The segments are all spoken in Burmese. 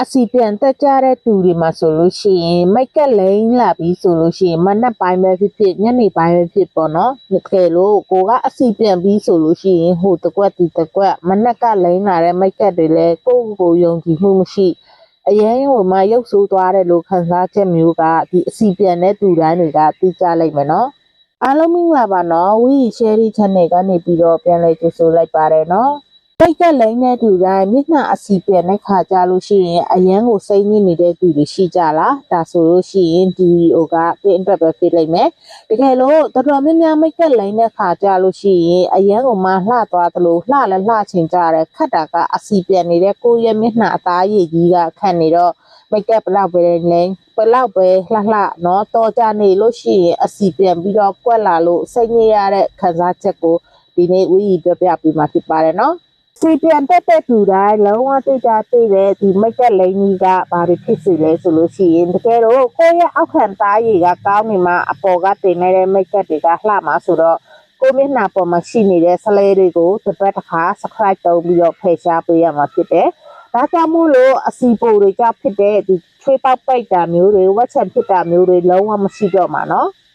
အစီပြန်တက်ကြတဲ့သူတွေမှာဆိုလို့ရှိရင်မိတ်ကက်လိန်လာပြီးဆိုလို့ရှိရင်မနက်ပိုင်းပဲဖြစ်ဖြစ်ညနေပိုင်းပဲဖြစ်ပေါ့နော်။တကယ်လို့ကိုကအစီပြန်ပြီးဆိုလို့ရှိရင်ဟိုတစ်ကွက်ဒီတစ်ကွက်မနက်ကလိန်လာတဲ့မိတ်ကက်တွေလည်းကိုယ့်ကိုယ်ယုံကြည်မှုမရှိအရင်ဟိုမှာရုပ်ဆိုးသွားတယ်လို့ခံစားချက်မျိုးကဒီအစီပြန်တဲ့သူတိုင်းတွေကသိကြလိုက်မယ်နော်။အားလုံးမင်္ဂလာပါနော်ဝီ share channel ကနေပြီးတော့ပြန်လည်ကြိုဆိုလိုက်ပါတယ်နော်။ တိတ်ကလိမ့်တဲ့သူတိုင်းမျက်နှာအစီပြန်တဲ့ခါကြလို့ရှိရင်အရန်ကိုစိတ်ညစ်နေတဲ့သူတွေရှိကြလားဒါဆိုလို့ရှိရင်ဒီဗီဒီယိုကပြင်းအတွက်ပဲဖြစ်လိမ့်မယ်တကယ်လို့တော်တော်များများမိတ်ကလိမ့်တဲ့ခါကြလို့ရှိရင်အရန်ကိုမှလှသွားသလိုလှလည်းလှချင်ကြတယ်ခတ်တာကအစီပြန်နေတဲ့ကိုယ့်ရဲ့မျက်နှာအသားရည်ကြီးကခတ်နေတော့မိတ်ကဘလောက်ပဲလဲဘလောက်ပဲလှလှနော်တော်ကြနေလို့ရှိရင်အစီပြန်ပြီးတော့ကွက်လာလို့စိတ်ညစ်ရတဲ့ခံစားချက်ကိုဒီနေ့ဝီပြပြပြီးမှဖြစ်ပါတယ်နော် စီပြန်တက်တဲ့သူတိုင်းလုံးဝသိတာသိတယ်ဒီမိတ်ကက်လိန်ကြီးကဘာတွေဖြစ်စီလဲဆိုလို့ရှိရင်တကယ်တော့ကိုယ့်ရဲ့အောက်ခံသားရည်ကကောင်းနေမှအပေါ်ကတင်နေတဲ့မိတ်ကက်တွေကလှမှာဆိုတော့ကိုယ့်မျက်နှာပေါ်မှာရှိနေတဲ့ဆလဲတွေကိုတစ်ပတ်တစ်ခါ subscribe လုပ်ပြီးတော့ဖယ်ရှားပေးရမှာဖြစ်တယ်။ဒါကြောင့်မို့လို့အစီပိုတွေကြောင့်ဖြစ်တဲ့ဒီချွေးပေါက်ပိတ်တာမျိုးတွေဝက်ချံဖြစ်တာမျိုးတွေလုံးဝမရှိတော့မှာနော်။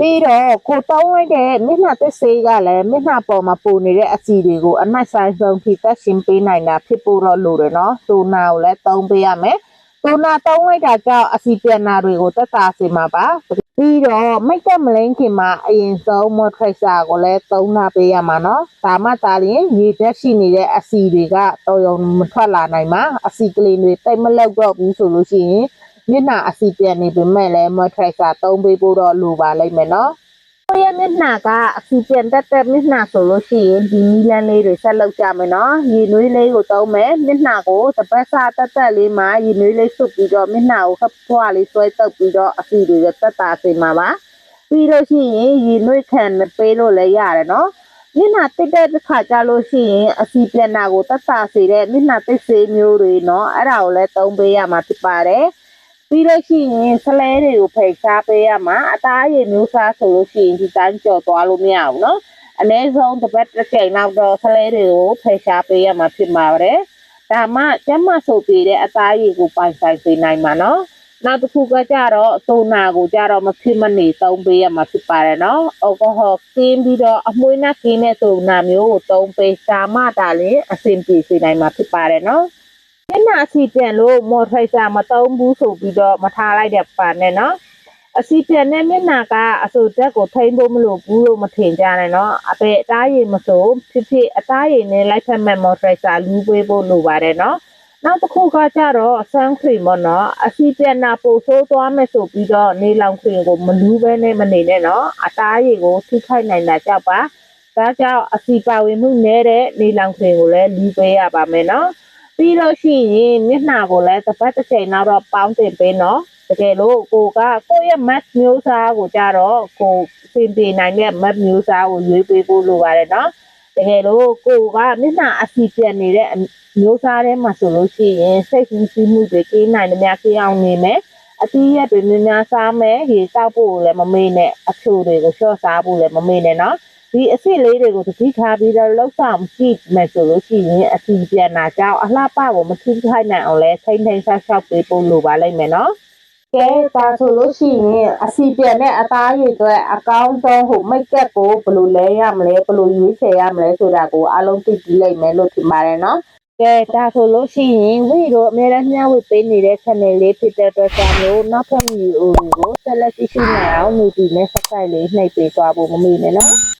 ပြီးတော့ကိုတောင်းလိုက်တဲ့မျက်နှာသက်စေးကလည်းမျက်နှာပေါ်မှာပူနေတဲ့အစီတွေကိုအနက်ဆိုင်ဆုံးထိသက်ရှင်ပေးနိုင်တာဖြစ်ဖို့တော့လိုတယ်နော်။တိုနာကိုလည်းသုံးပေးရမယ်။တိုနာသုံးလိုက်တာကြောင့်အစီပြန်နာတွေကိုသက်သာစေမှာပါ။ပြီးတော့မိတ်ကပ်မလိန်ခင်မှာအရင်ဆုံး moisturizer ကိုလည်းသုံးနာပေးရမှာနော်။ဒါမှသာလျှင်ရေဓာတ်ရှိနေတဲ့အစီတွေကတော်ရုံမထွက်လာနိုင်မှာအစီကလေးတွေတိတ်မလောက်တော့ဘူးဆိုလို့ရှိရင် မျက်နှာအစီပြန်နေပေမဲ့လည်း moisturizer သုံးပေးဖို့တော့လိုပါလိမ့်မယ်နော်။ကိုယ့်ရဲ့မျက်နှာကအစီပြန်တက်တဲ့မျက်နှာဆိုလို့ရှိရင်ဒီနီလန်းလေးတွေဆက်လုပ်ကြမယ်နော်။ရေနွေးလေးကိုသုံးမယ်မျက်နှာကိုတပတ်စာတက်တက်လေးမှာရေနွေးလေးစုပ်ပြီးတော့မျက်နှာကိုခပ်ဖွားလေးဆွဲတုပ်ပြီးတော့အစီတွေတက်တာစေမှာပါ။ပြီးလို့ရှိရင်ရေနွေးခံပေးလို့လည်းရတယ်နော်။မျက်နှာတက်တဲ့တစ်ခါကြလို့ရှိရင်အစီပြန်နာကိုတက်တာစေတဲ့မျက်နှာတက်စေးမျိုးတွေနော်အဲ့ဒါကိုလည်းသုံးပေးရမှာဖြစ်ပါတယ်။ ပြီးလို့ရှိရင်ဆလဲတွေကိုဖယ်ရှားပေးရမှာအသားရည်မျိုးစားဆိုလို့ရှိရင်ဒီတိုင်းကြော်သွားလို့မရဘူးနော်အနည်းဆုံးတစ်ပတ်တစ်ချိန်လောက်တော့ဆလဲတွေကိုဖယ်ရှားပေးရမှာဖြစ်မှာပါတယ်ဒါမှကျမဆိုပြတဲ့အသားရည်ကိုပိုင်ဆိုင်စေနိုင်မှာနော်နောက်တစ်ခုကကြတော့အဆိုနာကိုကြတော့မဖြစ်မနေသုံးပေးရမှာဖြစ်ပါတယ်နော်။အော်ဂိုဟောကင်းပြီးတော့အမွှေးနဲ့ကင်းတဲ့ဆိုနာမျိုးကိုသုံးပေးရှာမှဒါလည်းအဆင်ပြေစေနိုင်မှာဖြစ်ပါတယ်နော်။ မျက်နှာအစီပြန်လို့မော်ထရိုက်ဆာမသုံးဘူးဆိုပြီးတော့မထားလိုက်တဲ့ပါနဲ့နော်အစီပြန်တဲ့မျက်နှာကအဆိုတက်ကိုထိမ့်ဖို့မလိုဘူးလို့မထင်ကြနဲ့နော်အပေအသားရည်မဆိုဖြစ်ဖြစ်အသားရည်နဲ့လိုက်ဖက်မဲ့မော်ထရိုက်ဆာလူးပေးဖို့လိုပါတယ်နော်နောက်တစ်ခုကကြတော့ sun cream ပေါ့နော်အစီပြန်နာပိုဆိုးသွားမယ်ဆိုပြီးတော့နေလောင် cream ကိုမလူးပဲနဲ့မနေနဲ့နော်အသားရည်ကိုထိခိုက်နိုင်တာကြောက်ပါဒါကြောင့်အစီပါဝင်မှုနည်းတဲ့နေလောင် cream ကိုလည်းလူးပေးရပါမယ်နော် ပြီးလို့ရှိရင်မျက်နှာကိုလည်းတစ်ပတ်တစ်ချိန်နောက်တော့ပေါင်းတင်ပေးနော်တကယ်လို့ကိုကကိုယ့်ရဲ့ mask မျိုးစားကိုကြတော့ကိုစင်ပြေနိုင်တဲ့ mask မျိုးစားကိုရွေးပေးဖို့လိုပါတယ်နော်တကယ်လို့ကိုကမျက်နှာအစီပြန်နေတဲ့အမျိုးစားထဲမှာဆိုလို့ရှိရင်စိတ်ကူးစီးမှုတွေကင်းနိုင်တဲ့များကြီးအောင်နေမယ်အသီးရက်တွေများများစားမယ်ရေတောက်ဖို့လည်းမမေ့နဲ့အချိုတွေကိုလျှော့စားဖို့လည်းမမေ့နဲ့နော် ဒီအစ်စ်လေးတွေကိုတတိထားပြီးတော့လှုပ်ဆောင်ကြည့်မယ်ဆိုလို့ရှိရင်အစီပြန်တာကြောင့်အလှပကိုမထိခိုက်နိုင်အောင်လဲထိမ့်ထိမ့်ဆောက်ရှောက်ပေးဖို့လိုပါလိမ့်မယ်နော်ကဲဒါဆိုလို့ရှိရင်အစီပြန်တဲ့အသားရည်အတွက်အကောင်းဆုံးဟိုမိတ်ကပ်ကိုဘယ်လိုလဲရမလဲဘယ်လိုရွေးချယ်ရမလဲဆိုတာကိုအားလုံးသိပြီးလိမ့်မယ်လို့ထင်ပါတယ်နော်ကဲဒါဆိုလို့ရှိရင်ဝီတို့အများနဲ့မျှဝေပေးနေတဲ့ channel လေးဖြစ်တဲ့အတွက်ကြောင့်လို့နောက်ထပ်ဗီဒီယိုတွေကိုဆက်လက်ကြည့်ရှုနိုင်အောင် notification နဲ့ subscribe လေးနှိပ်ပေးသွားဖို့မမေ့နဲ့နော်